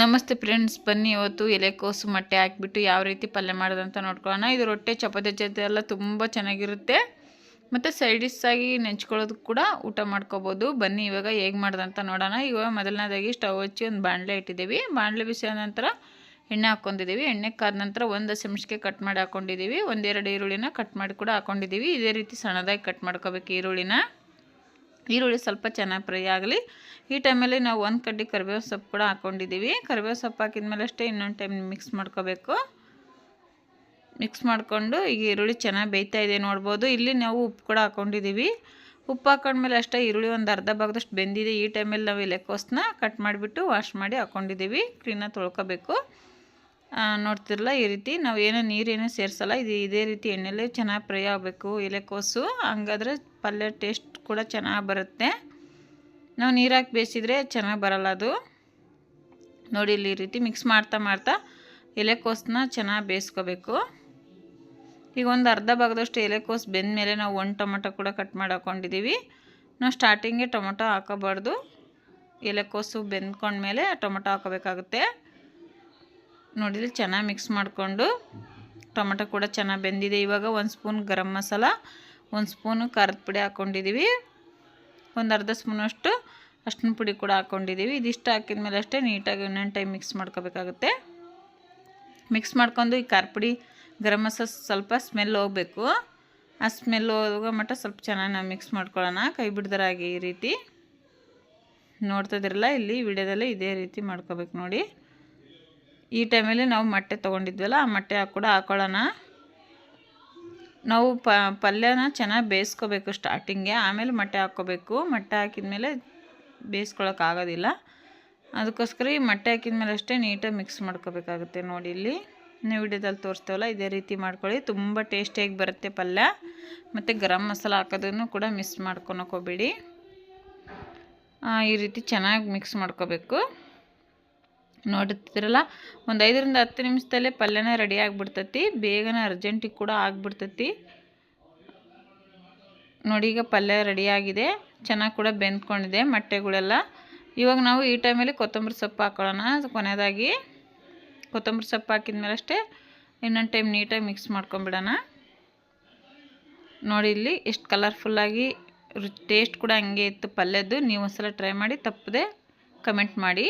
ನಮಸ್ತೆ ಫ್ರೆಂಡ್ಸ್, ಬನ್ನಿ ಇವತ್ತು ಎಲೆಕೋಸು ಮೊಟ್ಟೆ ಹಾಕ್ಬಿಟ್ಟು ಯಾವ ರೀತಿ ಪಲ್ಯ ಮಾಡೋದಂತ ನೋಡ್ಕೊಳ್ಳೋಣ. ಇದು ರೊಟ್ಟೆ, ಚಪಾತಿ ಜೊತೆ ಎಲ್ಲ ತುಂಬ ಚೆನ್ನಾಗಿರುತ್ತೆ. ಮತ್ತು ಸೈಡಿಸ್ಸಾಗಿ ಆಗಿ ನೆಂಚ್ಕೊಳ್ಳೋದು ಕೂಡ ಊಟ ಮಾಡ್ಕೋಬೋದು. ಬನ್ನಿ ಇವಾಗ ಹೇಗೆ ಮಾಡೋದಂತ ನೋಡೋಣ. ಇವಾಗ ಮೊದಲನೇದಾಗಿ ಸ್ಟವ್ ಹಚ್ಚಿ ಒಂದು ಬಾಣಲೆ ಇಟ್ಟಿದ್ದೀವಿ. ಬಾಣಲೆ ಬಿಸಿದ ನಂತರ ಎಣ್ಣೆ ಹಾಕ್ಕೊಂಡಿದ್ದೀವಿ. ಎಣ್ಣೆ ಕಾದ ನಂತರ ಒಂದು ಹಸಿಮೆಣ್ಸಿಗೆ ಕಟ್ ಮಾಡಿ ಹಾಕ್ಕೊಂಡಿದ್ದೀವಿ ಒಂದೆರಡು ಈರುಳ್ಳಿನ ಕಟ್ ಮಾಡಿ ಕೂಡ ಹಾಕ್ಕೊಂಡಿದ್ದೀವಿ ಇದೇ ರೀತಿ ಸಣ್ಣದಾಗಿ ಕಟ್ ಮಾಡ್ಕೋಬೇಕು ಈರುಳ್ಳಿನ. ಈರುಳ್ಳಿ ಸ್ವಲ್ಪ ಚೆನ್ನಾಗಿ ಫ್ರೈ ಆಗಲಿ. ಈ ಟೈಮಲ್ಲಿ ನಾವು ಒಂದು ಕಡ್ಡಿ ಕರಿಬೇವು ಸೊಪ್ಪು ಕೂಡ ಹಾಕ್ಕೊಂಡಿದ್ದೀವಿ ಕರಿಬೇವು ಸೊಪ್ಪು ಹಾಕಿದ್ಮೇಲೆ ಅಷ್ಟೇ ಇನ್ನೊಂದು ಟೈಮ್ ಮಿಕ್ಸ್ ಮಾಡ್ಕೋಬೇಕು. ಮಿಕ್ಸ್ ಮಾಡಿಕೊಂಡು ಈಗ ಈರುಳ್ಳಿ ಚೆನ್ನಾಗಿ ಬೇಯ್ತಾ ಇದೆ ನೋಡ್ಬೋದು. ಇಲ್ಲಿ ನಾವು ಉಪ್ಪು ಕೂಡ ಹಾಕ್ಕೊಂಡಿದ್ದೀವಿ ಉಪ್ಪು ಹಾಕೊಂಡ್ಮೇಲೆ ಅಷ್ಟೇ ಈರುಳ್ಳಿ ಒಂದು ಅರ್ಧ ಭಾಗದಷ್ಟು ಬೆಂದಿದೆ. ಈ ಟೈಮಲ್ಲಿ ನಾವು ಎಲೆಕೋಸನ್ನ ಕಟ್ ಮಾಡಿಬಿಟ್ಟು ವಾಶ್ ಮಾಡಿ ಹಾಕ್ಕೊಂಡಿದ್ದೀವಿ ಕ್ಲೀನಾಗಿ ತೊಳ್ಕೊಬೇಕು. ನೋಡ್ತಿರಲ್ಲ ಈ ರೀತಿ. ನಾವು ಏನೋ ನೀರೇನು ಸೇರಿಸಲ್ಲ. ಇದು ಇದೇ ರೀತಿ ಎಣ್ಣೆಲೇ ಚೆನ್ನಾಗಿ ಫ್ರೈ ಆಗಬೇಕು. ಎಲೆಕೋಸು ಹಂಗಾದ್ರೆ ಪಲ್ಯ ಟೇಸ್ಟ್ ಕೂಡ ಚೆನ್ನಾಗಿ ಬರುತ್ತೆ. ನಾವು ನೀರು ಹಾಕಿ ಬೇಯಿಸಿದ್ರೆ ಚೆನ್ನಾಗಿ ಬರಲ್ಲ ಅದು. ನೋಡಿ ಇಲ್ಲಿ ಈ ರೀತಿ ಮಿಕ್ಸ್ ಮಾಡ್ತಾ ಮಾಡ್ತಾ ಎಲೆಕೋಸನ್ನ ಚೆನ್ನಾಗಿ ಬೇಯಿಸ್ಕೋಬೇಕು. ಈಗ ಒಂದು ಅರ್ಧ ಭಾಗದಷ್ಟು ಎಲೆಕೋಸು ಬೆಂದ ಮೇಲೆ ನಾವು ಒಂದು ಟೊಮೊಟೊ ಕೂಡ ಕಟ್ ಮಾಡಿ ಹಾಕ್ಕೊಂಡಿದ್ದೀವಿ ನಾವು ಸ್ಟಾರ್ಟಿಂಗೇ ಟೊಮೊಟೊ ಹಾಕೋಬಾರ್ದು. ಎಲೆಕೋಸು ಬೆಂದ್ಕೊಂಡ್ಮೇಲೆ ಟೊಮೊಟೊ ಹಾಕೋಬೇಕಾಗುತ್ತೆ. ನೋಡಿ ಚೆನ್ನಾಗಿ ಮಿಕ್ಸ್ ಮಾಡಿಕೊಂಡು ಟೊಮೆಟೊ ಕೂಡ ಚೆನ್ನಾಗಿ ಬೆಂದಿದೆ. ಇವಾಗ ಒಂದು ಸ್ಪೂನ್ ಗರಂ ಮಸಾಲ, ಒಂದು ಸ್ಪೂನು ಖಾರದ ಪುಡಿ ಹಾಕ್ಕೊಂಡಿದ್ದೀವಿ ಒಂದು ಅರ್ಧ ಸ್ಪೂನಷ್ಟು ಅಷ್ಟಿನ ಪುಡಿ ಕೂಡ ಹಾಕ್ಕೊಂಡಿದ್ದೀವಿ ಇದಿಷ್ಟು ಹಾಕಿದ ಮೇಲೆ ಅಷ್ಟೇ ನೀಟಾಗಿ ಇನ್ನೊಂದು ಟೈಮ್ ಮಿಕ್ಸ್ ಮಾಡ್ಕೋಬೇಕಾಗುತ್ತೆ. ಮಿಕ್ಸ್ ಮಾಡ್ಕೊಂಡು ಈ ಖಾರ ಪುಡಿ, ಗರಂ ಮಸಾಲ ಸ್ವಲ್ಪ ಸ್ಮೆಲ್ ಹೋಗಬೇಕು. ಆ ಸ್ಮೆಲ್ ಹೋಗೋ ಮಟ್ಟ ಸ್ವಲ್ಪ ಚೆನ್ನಾಗಿ ನಾವು ಮಿಕ್ಸ್ ಮಾಡ್ಕೊಳ್ಳೋಣ. ಕೈ ಬಿಡ್ದರಾಗಿ ಈ ರೀತಿ. ನೋಡ್ತಿದ್ರಲ್ಲ ಇಲ್ಲಿ ವಿಡಿಯೋದಲ್ಲಿ ಇದೇ ರೀತಿ ಮಾಡ್ಕೋಬೇಕು ನೋಡಿ. ಈ ಟೈಮಲ್ಲಿ ನಾವು ಮೊಟ್ಟೆ ತೊಗೊಂಡಿದ್ವಲ್ಲ, ಆ ಮೊಟ್ಟೆ ಕೂಡ ಹಾಕೊಳ್ಳೋಣ. ನಾವು ಪಲ್ಯನ ಚೆನ್ನಾಗಿ ಬೇಯಿಸ್ಕೋಬೇಕು ಸ್ಟಾರ್ಟಿಂಗೆ ಆಮೇಲೆ ಮೊಟ್ಟೆ ಹಾಕ್ಕೋಬೇಕು. ಮೊಟ್ಟೆ ಹಾಕಿದ ಮೇಲೆ ಬೇಯಿಸ್ಕೊಳಕ್ಕಾಗೋದಿಲ್ಲ ಅದಕ್ಕೋಸ್ಕರ ಈ ಮೊಟ್ಟೆ ಹಾಕಿದ ಮೇಲೆ ಅಷ್ಟೇ ನೀಟಾಗಿ ಮಿಕ್ಸ್ ಮಾಡ್ಕೋಬೇಕಾಗುತ್ತೆ ನೋಡಿ ಇಲ್ಲಿ. ನೀವು ವಿಡಿಯೋದಲ್ಲಿ ತೋರಿಸ್ತೇವಲ್ಲ, ಇದೇ ರೀತಿ ಮಾಡ್ಕೊಳ್ಳಿ. ತುಂಬ ಟೇಸ್ಟಿಯಾಗಿ ಬರುತ್ತೆ ಪಲ್ಯ. ಮತ್ತು ಗರಂ ಮಸಾಲ ಹಾಕೋದನ್ನು ಕೂಡ ಮಿಸ್ ಮಾಡ್ಕೊಳಕ್ಕೆ ಹೋಗ್ಬೇಡಿ. ಈ ರೀತಿ ಚೆನ್ನಾಗಿ ಮಿಕ್ಸ್ ಮಾಡ್ಕೋಬೇಕು. ನೋಡುತ್ತಿರಲ್ಲ ಒಂದು ಐದರಿಂದ ಹತ್ತು ನಿಮಿಷದಲ್ಲೇ ಪಲ್ಯನೇ ರೆಡಿ ಆಗಿಬಿಡ್ತೈತಿ. ಬೇಗನೆ ಅರ್ಜೆಂಟಿಗೆ ಕೂಡ ಆಗಿಬಿಡ್ತೈತಿ. ನೋಡಿ, ಈಗ ಪಲ್ಯ ರೆಡಿಯಾಗಿದೆ ಚೆನ್ನಾಗಿ ಕೂಡ ಬೆಂದ್ಕೊಂಡಿದೆ ಮೊಟ್ಟೆಗಳೆಲ್ಲ. ಇವಾಗ ನಾವು ಈ ಟೈಮಲ್ಲಿ ಕೊತ್ತಂಬರಿ ಸೊಪ್ಪು ಹಾಕೊಳ್ಳೋಣ. ಕೊನೆಯದಾಗಿ ಕೊತ್ತಂಬರಿ ಸೊಪ್ಪು ಹಾಕಿದ್ಮೇಲೆ ಅಷ್ಟೇ ಇನ್ನೊಂದು ಟೈಮ್ ನೀಟಾಗಿ ಮಿಕ್ಸ್ ಮಾಡ್ಕೊಂಬಿಡೋಣ. ನೋಡಿ, ಇಲ್ಲಿ ಎಷ್ಟು ಕಲರ್ಫುಲ್ಲಾಗಿ ಟೇಸ್ಟ್ ಕೂಡ ಹಂಗೆ ಇತ್ತು ಪಲ್ಯದ್ದು. ನೀವು ಒಂದ್ಸಲ ಟ್ರೈ ಮಾಡಿ, ತಪ್ಪದೆ ಕಮೆಂಟ್ ಮಾಡಿ.